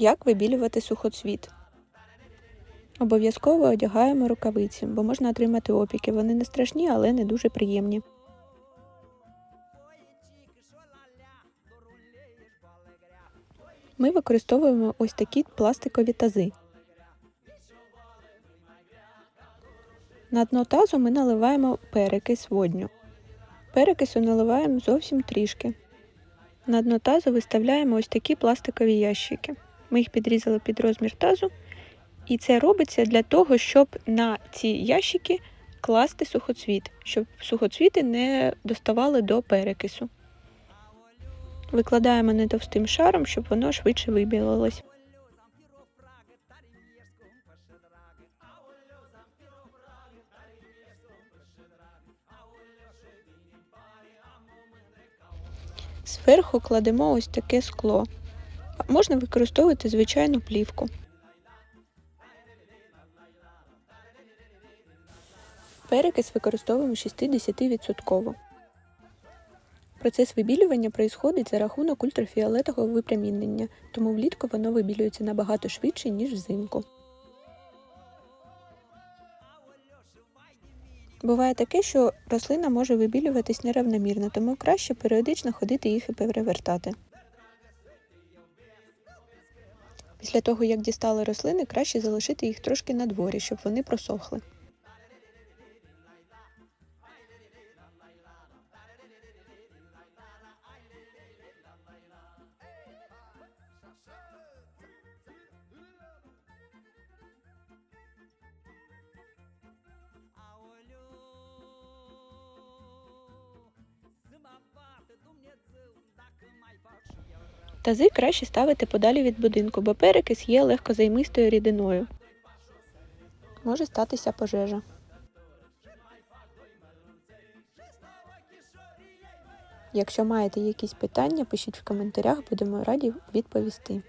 Як вибілювати сухоцвіт? Обов'язково одягаємо рукавиці, бо можна отримати опіки. Вони не страшні, але не дуже приємні. Ми використовуємо ось такі пластикові тази. На дно тазу ми наливаємо перекис водню. Перекису наливаємо зовсім трішки. На дно тазу виставляємо ось такі пластикові ящики. Ми їх підрізали під розмір тазу. І це робиться для того, щоб на ці ящики класти сухоцвіт, щоб сухоцвіти не доставали до перекису. Викладаємо не товстим шаром, щоб воно швидше вибілилось. Зверху кладемо ось таке скло. Можна використовувати звичайну плівку. Перекис використовуємо 60%. Процес вибілювання происходить за рахунок ультрафіолетового випромінення, тому влітку воно вибілюється набагато швидше, ніж взимку. Буває таке, що рослина може вибілюватись неравномірно, тому краще періодично ходити їх і перевертати. Після того, як дістали рослини, краще залишити їх трошки на дворі, щоб вони просохли. Тази краще ставити подалі від будинку, бо перекис є легкозаймистою рідиною. Може статися пожежа. Якщо маєте якісь питання, пишіть в коментарях, будемо раді відповісти.